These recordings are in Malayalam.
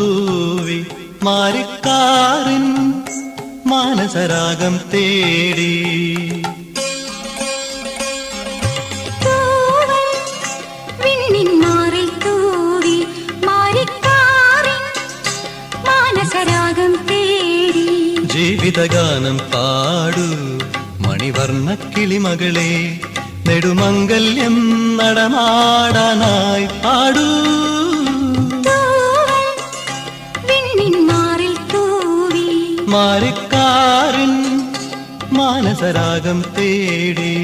തൂവി മാരിക്കാറിൻ മാനസരാഗം തേടി. ജീവിതഗാനം പാടൂ മണിവർണ കിളിമകളെ. നെടുമംഗല്യം നടമാടാനായി പാടൂ. മാരിക്കാരൻ മാനസരാഗം തേടി.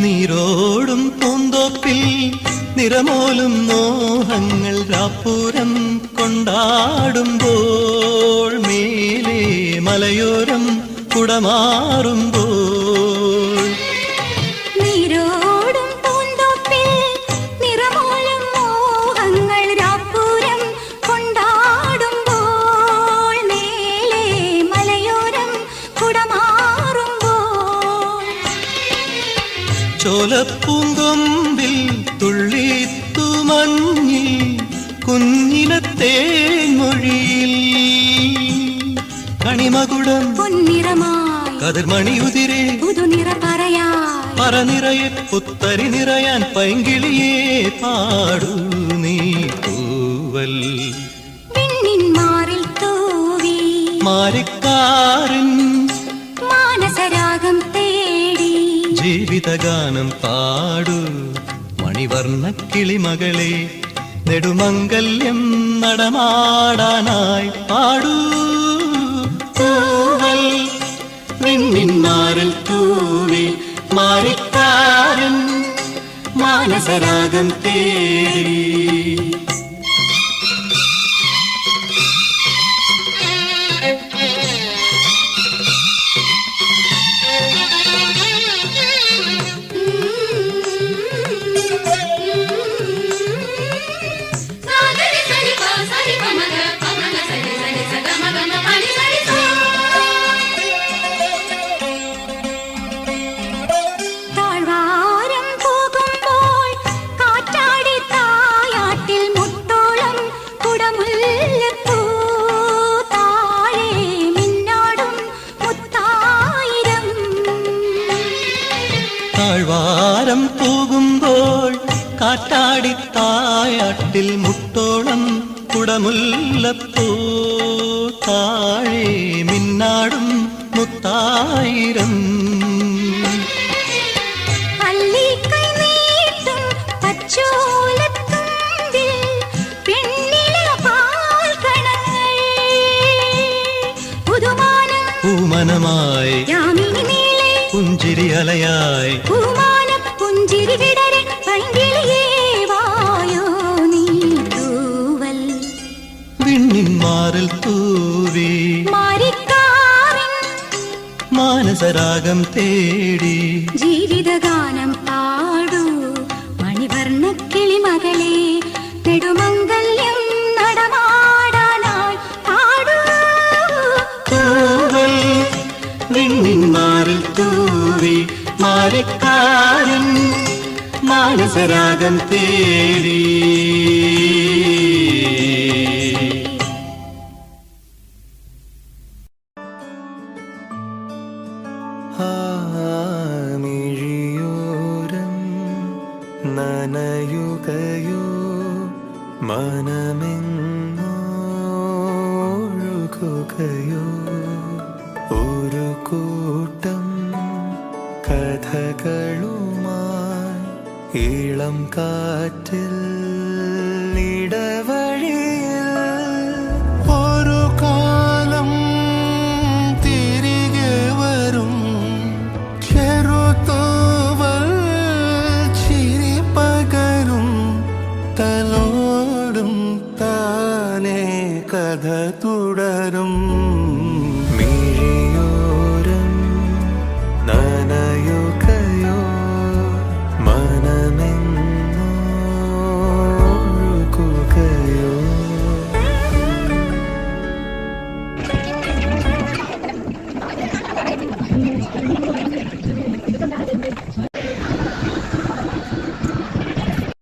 നീരോടും പൂന്തോപ്പിൽ നിറമോലും മോഹങ്ങൾ രാപ്പൂരം കൊണ്ടാടുമ്പോൾ മേലെ മലയോരം കുടമാറുമ്പോൾ ചോലപ്പൂങ്കൊമ്പിൽ തുള്ളിത്തുമഞ്ഞിൽ കുഞ്ഞിനത്തെ മൊഴിയിൽ. കണിമകുടം പൊന്നിറമായി കതിർമണിയുതിരെ പുതുനിറ പറയാ പറനിറയെ പുത്തരി നിറയാൻ പൈങ്കിളിയെ പാടൂ നീ വിണ്ണിൻ മാറിൽ തൂവി മാരിക്കാരൻ ജീവിതഗാനം പാടൂ. മണിവർണ കിളിമകളെ നെടുമംഗല്യം നടമാടാനായി പാടൂ. തൂവൽ വിണ്ണിന്മാരിൽ തൂവി മാറിക്കാരൻ മാനസരാഗം തേടി. കാറ്റാടി തായാട്ടിൽ മുട്ടോളം കുടമുല്ലപ്പൂ താഴെ മിന്നാടും മുത്തായിരം. നീളെ പുഞ്ചിരി അലയായി. പുഞ്ചിരി വിടരെ തൂവി മാനസരാഗം തേടി ജീവിതഗാനം പാടൂ. മണിവർണ കിളിമകളെ നെടുമംഗല്യം നടമാടാനായി പാടൂ. തൂവൽ വിണ്ണിന്മാറിൽ തൂവി മാരക്കാരൻ മാനസരാഗം തേടി മിഴിയോരം നനയുകയോ മനമെങ്ങോഴുകയോ ഒരു കൂട്ടം കഥകളുമായി ഇളം കാറ്റിൽ